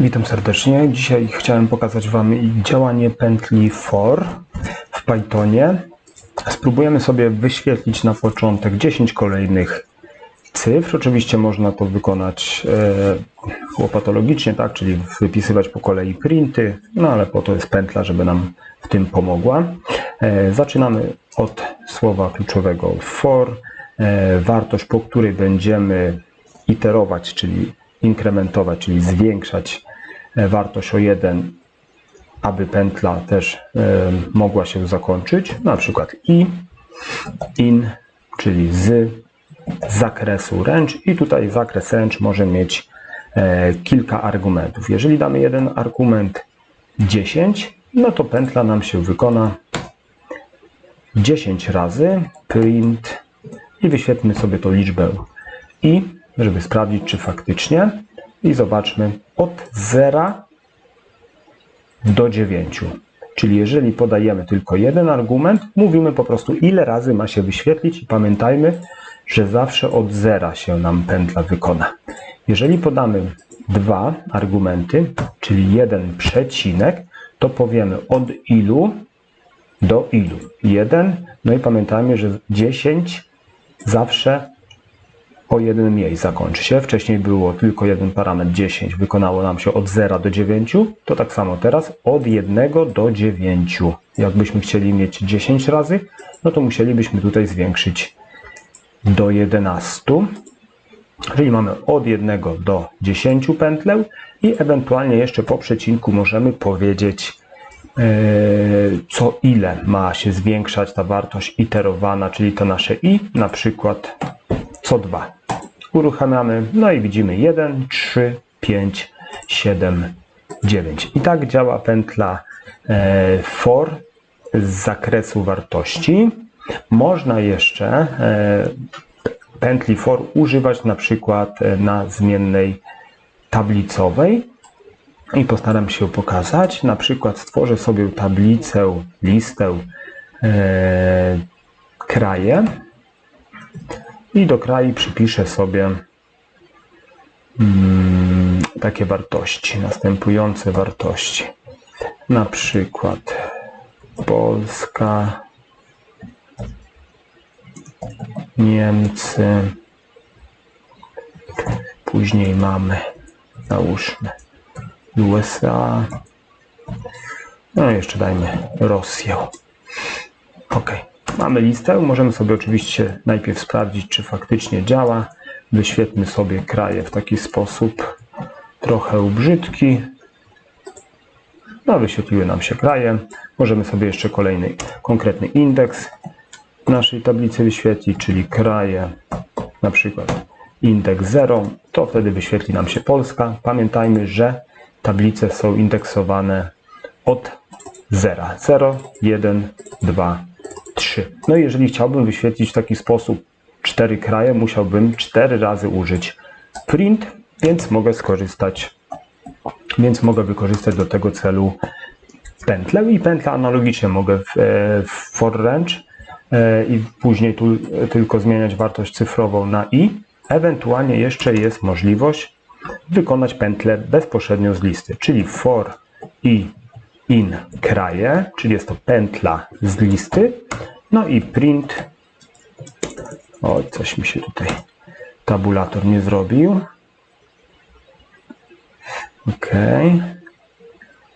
Witam serdecznie. Dzisiaj chciałem pokazać Wam działanie pętli for w Pythonie. Spróbujemy sobie wyświetlić na początek 10 kolejnych cyfr. Oczywiście można to wykonać e, łopatologicznie, tak, czyli wypisywać po kolei printy, no ale po to jest pętla, żeby nam w tym pomogła. E, zaczynamy od słowa kluczowego for, e, wartość, po której będziemy iterować, czyli inkrementować, czyli zwiększać e, wartość o 1, aby pętla też e, mogła się zakończyć. Na przykład i, in, czyli z zakresu range i tutaj zakres range może mieć e, kilka argumentów. Jeżeli damy jeden argument 10, no to pętla nam się wykona 10 razy print i wyświetlmy sobie tą liczbę i, żeby sprawdzić, czy faktycznie i zobaczmy od 0 do 9. Czyli jeżeli podajemy tylko jeden argument, mówimy po prostu ile razy ma się wyświetlić i pamiętajmy, że zawsze od zera się nam pętla wykona. Jeżeli podamy dwa argumenty, czyli jeden przecinek, to powiemy od ilu do ilu. 1, no i pamiętajmy, że 10 zawsze o jeden mniej zakończy się. Wcześniej było tylko jeden parametr 10, wykonało nam się od 0 do 9, to tak samo teraz od 1 do 9. Jakbyśmy chcieli mieć 10 razy, no to musielibyśmy tutaj zwiększyć do 11. Czyli mamy od 1 do 10 pętleł i ewentualnie jeszcze po przecinku możemy powiedzieć, e, co ile ma się zwiększać ta wartość iterowana, czyli to nasze i, na przykład co 2. Uruchamiamy, no i widzimy 1, 3, 5, 7, 9. I tak działa pętla e, for z zakresu wartości. Można jeszcze e, pętli for używać na przykład e, na zmiennej tablicowej i postaram się pokazać. Na przykład stworzę sobie tablicę, listę kraje i do kraju przypiszę sobie mm, takie wartości, następujące wartości. Na przykład Polska, Niemcy, później mamy, załóżmy, USA, no i jeszcze dajmy Rosję. Ok, mamy listę, możemy sobie oczywiście najpierw sprawdzić, czy faktycznie działa. Wyświetlmy sobie kraje w taki sposób trochę brzydki. No, wyświetliły nam się kraje. Możemy sobie jeszcze kolejny konkretny indeks naszej tablicy wyświetlić, czyli kraje, na przykład indeks 0, to wtedy wyświetli nam się Polska. Pamiętajmy, że tablice są indeksowane od 0. 0, 1, 2, 3. No jeżeli chciałbym wyświetlić w taki sposób cztery kraje, musiałbym cztery razy użyć print, więc mogę skorzystać, więc mogę wykorzystać do tego celu pętlę i pętlę analogicznie mogę w, e, w for range e, i później tu tylko zmieniać wartość cyfrową na i. Ewentualnie jeszcze jest możliwość wykonać pętlę bezpośrednio z listy, czyli for i in kraje, czyli jest to pętla z listy, no i print. O, coś mi się tutaj tabulator nie zrobił. OK.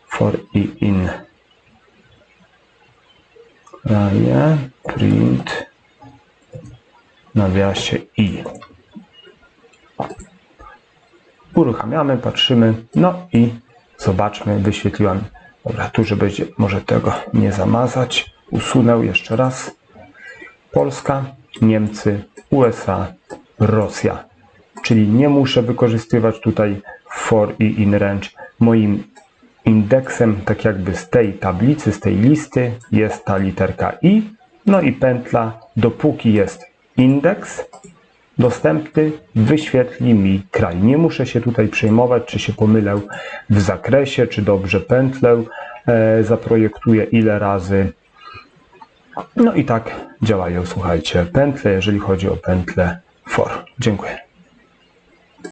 For i in kraje, print, nawiasie i. Uruchamiamy, patrzymy, no i zobaczmy, wyświetliłam. Dobra, tu, żeby może tego nie zamazać, usunę jeszcze raz. Polska, Niemcy, USA, Rosja. Czyli nie muszę wykorzystywać tutaj for i in range. Moim indeksem, tak jakby z tej tablicy, z tej listy jest ta literka i. No i pętla, dopóki jest indeks dostępny, wyświetli mi kraj. Nie muszę się tutaj przejmować, czy się pomylę w zakresie, czy dobrze pętlę e, zaprojektuję, ile razy. No i tak działają, słuchajcie, pętle, jeżeli chodzi o pętlę for. Dziękuję.